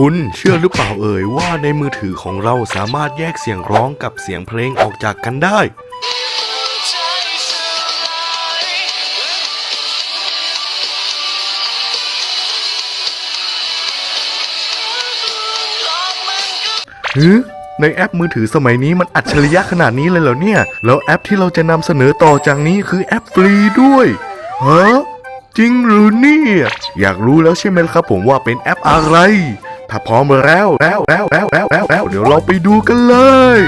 คุณเชื่อหรือเปล่าเอ่ยว่าในมือถือของเราสามารถแยกเสียงร้องกับเสียงเพลงออกจากกันได้ หือในแอปมือถือสมัยนี้มันอัจฉริยะขนาดนี้เลยเหรอเนี่ย แล้วแอปที่เราจะนำเสนอต่อจากนี้คือแอปฟรีด้วยฮะจริงหรือเนี่ย อยากรู้แล้วใช่ไหมครับผมว่าเป็นแอปอะไร ถ้าพร้อมแล้วแล้วแล้วแล้วแล้วแล้วแล้วเดี๋ยวเราไปดูกันเลย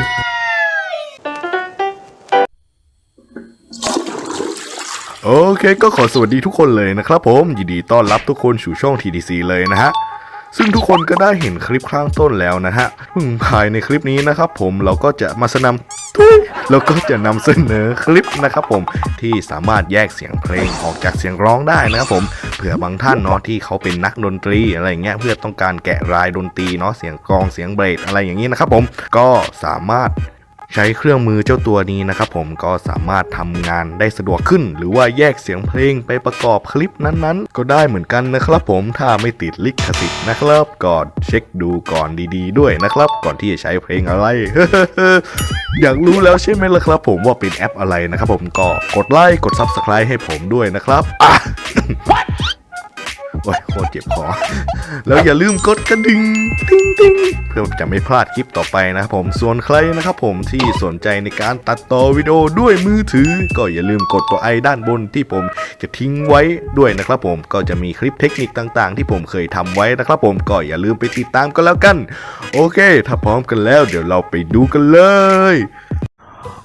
โอเคก็ขอสวัสดีทุกคนเลยนะครับผม ยินดีต้อนรับทุกคนสู่ช่อง TDC เลยนะฮะซึ่งทุกคนก็ได้เห็นคลิปข้างต้นแล้วนะฮะซึ่งภายในคลิปนี้นะครับผมเราก็จะมาสนำทุยเราก็จะนำเสนอคลิปนะครับผมที่สามารถแยกเสียงเพลงออกจากเสียงร้องได้นะครับผม เผื่อบางท่านเนาะที่เขาเป็นนักดนตรีอะไรอย่างเงี้ยเพื่อต้องการแกะรายดนตรีเนาะเสียงกลองเสียงเบสอะไรอย่างนี้นะครับผมก็สามารถ ใช้เครื่องมือเจ้าตัวนี้นะครับผมก็สามารถทำงานได้สะดวกขึ้น หรือว่าแยกเสียงเพลงไปประกอบคลิปนั้นๆ ก็ได้เหมือนกันนะครับผมถ้าไม่ติดลิขสิทธิ์นะครับก่อนเช็คดูก่อนดีๆ ด้วยนะครับ ก่อนที่จะใช้เพลงอะไรอยากรู้แล้วใช่ไหมล่ะครับ ผมว่าเป็นแอปอะไรนะครับผมก็กดไลค์กด Subscribe ให้ผมด้วยนะครับอะ โอ้ยโคตรเจ็บคอ แล้วอย่าลืมกดกระดิ่งติ้งติ้งเพื่อจะไม่พลาดคลิปต่อไปนะครับผม ส่วนใครนะครับผมที่สนใจในการตัดต่อวิดีโอด้วยมือถือ ก็อย่าลืมกดตัวไอด้านบนที่ผมจะทิ้งไว้ด้วยนะครับผม ก็จะมีคลิปเทคนิคต่างๆ ที่ผมเคยทำไว้นะครับผม ก็อย่าลืมไปติดตามกันแล้วกัน โอเค ถ้าพร้อมกันแล้ว เดี๋ยวเราไปดูกันเลย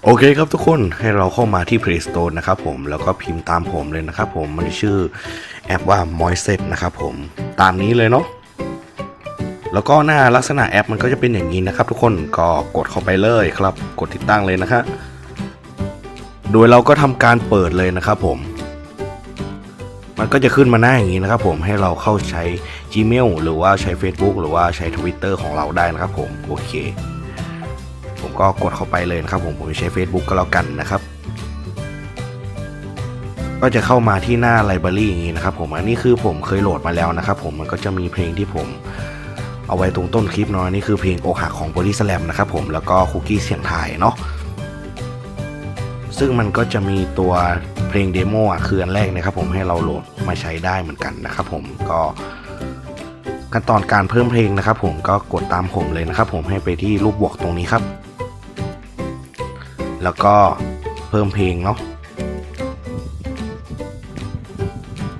โอเคครับทุกคนให้เราเข้ามาที่ Play Store นะครับผมแล้วก็พิมพ์ตามผมเลยนะครับผมมันชื่อแอปว่า m o i s e t นะครับผมตามนี้เลยเนาะแล้วก็หน้าลักษณะแอปมันก็จะเป็นอย่างนี้นะครับ ทุกคนก็กดเข้าไปเลยครับ กดติดตั้งเลยนะครับโดยเราก็ทำการเปิดเลยนะครับผม มันก็จะขึ้นมาหน้าอย่างนี้นะครับผมให้เราเข้าใช้ Gmail หรือว่าใช้ Facebook หรือว่าใช้ Twitter ของเราได้นะครับผมโอเค ก็กดเข้าไปเลยนะครับผมผมจะใช้ Facebook ก็แล้วกันนะครับก็จะเข้ามาที่หน้าไลบรารีอย่างนี้นะครับผมอันนี้คือผมเคยโหลดมาแล้วนะครับผมมันก็จะมีเพลงที่ผมเอาไว้ตรงต้นคลิปเนาะนี่คือเพลงอกหักของ Body Slam นะครับผมแล้วก็คุกกี้เสียงไทยเนาะซึ่งมันก็จะมีตัวเพลงเดโมอะคืออันแรกนะครับผมให้เราโหลดมาใช้ได้เหมือนกันนะครับผมก็ขั้นตอนการเพิ่มเพลงนะครับผมก็กดตามผมเลยนะครับผมให้ไปที่รูปบวกตรงนี้ครับ แล้วก็เพิ่มเพลงเนาะ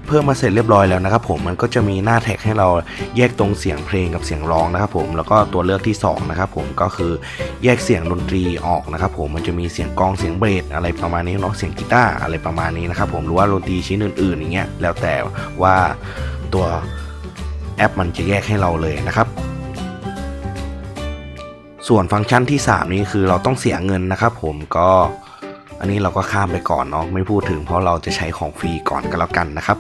เพิ่มมาเสร็จเรียบร้อยแล้วนะครับผมมันก็จะมีหน้าแท็กให้เราแยกตรงเสียงเพลงกับเสียงร้องนะครับผมแล้วก็ตัวเลือกที่สองนะครับผมก็คือแยกเสียงดนตรีออกนะครับผมมันจะมีเสียงกองเสียงเบสอะไรประมาณนี้เนาะเสียงกีตาร์อะไรประมาณนี้นะครับผมหรือว่าดนตรีชิ้นอื่นๆอย่างเงี้ยแล้วแต่ว่าตัวแอปมันจะแยกให้เราเลยนะครับ ส่วนฟังก์ชันที่ 3 นี้คือเราต้องเสียเงินนะครับผมก็อันนี้เราก็ข้ามไปก่อนเนาะไม่พูดถึงเพราะเราจะใช้ของฟรีก่อนก็แล้วกันนะครับ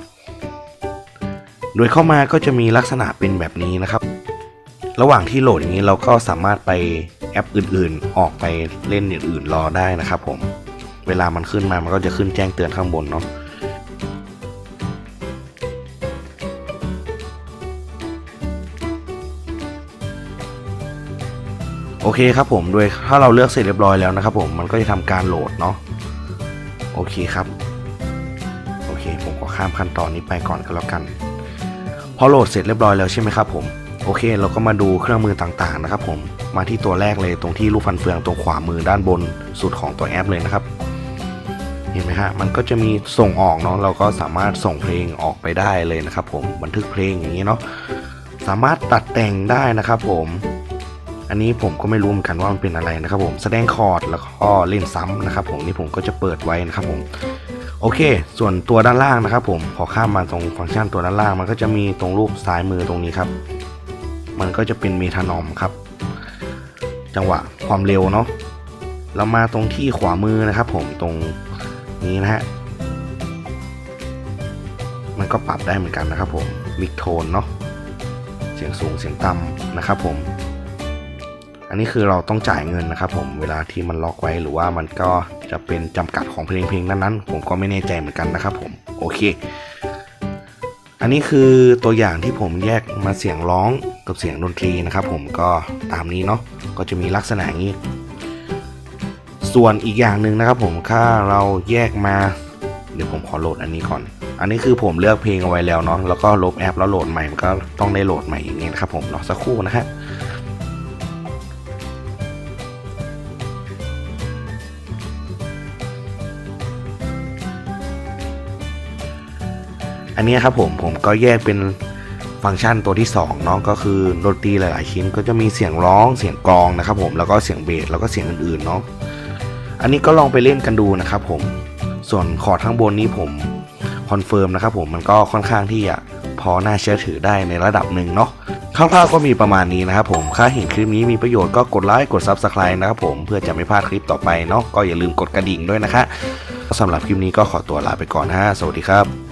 โดยเข้ามาก็จะมีลักษณะเป็นแบบนี้นะครับ ระหว่างที่โหลดอย่างนี้เราก็สามารถไปแอปอื่นๆ ออกไปเล่นอื่นๆรอได้นะครับผมเวลามันขึ้นมามันก็จะขึ้นแจ้งเตือนข้างบนเนาะ โอเคครับผมโดยถ้าเราเลือกเสร็จเรียบร้อยแล้วนะครับผมมันก็จะทำการโหลดเนาะโอเคครับโอเคผมก็ข้ามขั้นตอนนี้ไปก่อนก็แล้วกันพอโหลดเสร็จเรียบร้อยแล้วใช่ไหมครับผมโอเค เราก็มาดูเครื่องมือต่างๆนะครับผมมาที่ตัวแรกเลยตรงที่รูปฟันเฟืองตรงขวามือด้านบนสุดของตัวแอปเลยนะครับเห็นไหมฮะมันก็จะมีส่งออกเนาะเราก็สามารถส่งเพลงออกไปได้เลยนะครับผมบันทึกเพลงอย่างนี้เนาะสามารถตัดแต่งได้นะครับผม อันนี้ผมก็ไม่รู้เหมือนกันว่ามันเป็นอะไรนะครับผมแสดงคอร์ดแล้วก็เล่นซ้ำนะครับผมนี่ผมก็จะเปิดไว้นะครับผมโอเค ส่วนตัวด้านล่างนะครับผมพอข้ามมาตรงฟังก์ชันตัวด้านล่าง มันก็จะมีตรงรูปซ้ายมือตรงนี้ครับ มันก็จะเป็นเมทานอมครับ จังหวะความเร็วเนาะเรามาตรงที่ขวามือนะครับ ผมตรงนี้นะฮะมันก็ปรับได้เหมือนกันนะครับผมมิกโทนเนาะเสียงสูงเสียงต่ำนะครับผม อันนี้คือเราต้องจ่ายเงินนะครับผมเวลาที่มันล็อกไว้หรือว่ามันก็จะเป็นจำกัดของเพลงเพลงนั้นๆ ผมก็ไม่แน่ใจเหมือนกันนะครับผมโอเค อันนี้คือตัวอย่างที่ผมแยกมาเสียงร้องกับเสียงดนตรีนะครับผมก็ตามนี้เนาะก็จะมีลักษณะนี้ ส่วนอีกอย่างหนึ่งนะครับผมถ้าเราแยกมาเดี๋ยวผมขอโหลดอันนี้ก่อน อันนี้คือผมเลือกเพลงเอาไว้แล้วเนาะแล้วก็ลบแอปแล้วโหลดใหม่มันก็ต้องได้โหลดใหม่อย่างนี้นะครับผมเนาะสักครู่นะฮะ อันนี้ครับผมผมก็แยกเป็นฟังก์ชันตัวที่2เนาะก็คือดนตรีหลาย ๆ ชิ้นก็จะมีเสียงร้องเสียงกลองนะครับผมแล้วก็เสียงเบสแล้วก็เสียงอื่น ๆ เนาะอันนี้ก็ลองไปเล่นกันดูนะครับผมส่วนคอร์ดข้างบนนี้ผมคอนเฟิร์มนะครับผมมันก็ค่อนข้างที่จะพอน่าเชื่อถือได้ในระดับหนึ่งเนาะคร่าวๆก็มีประมาณนี้นะครับผมถ้าเห็นคลิปนี้มีประโยชน์ก็กดไลค์กด Subscribe นะครับผมเพื่อจะไม่พลาดคลิปต่อไปเนาะก็อย่าลืมกดกระดิ่งด้วยนะคะสำหรับคลิปนี้ก็ขอตัวลาไปก่อนฮะสวัสดีครับ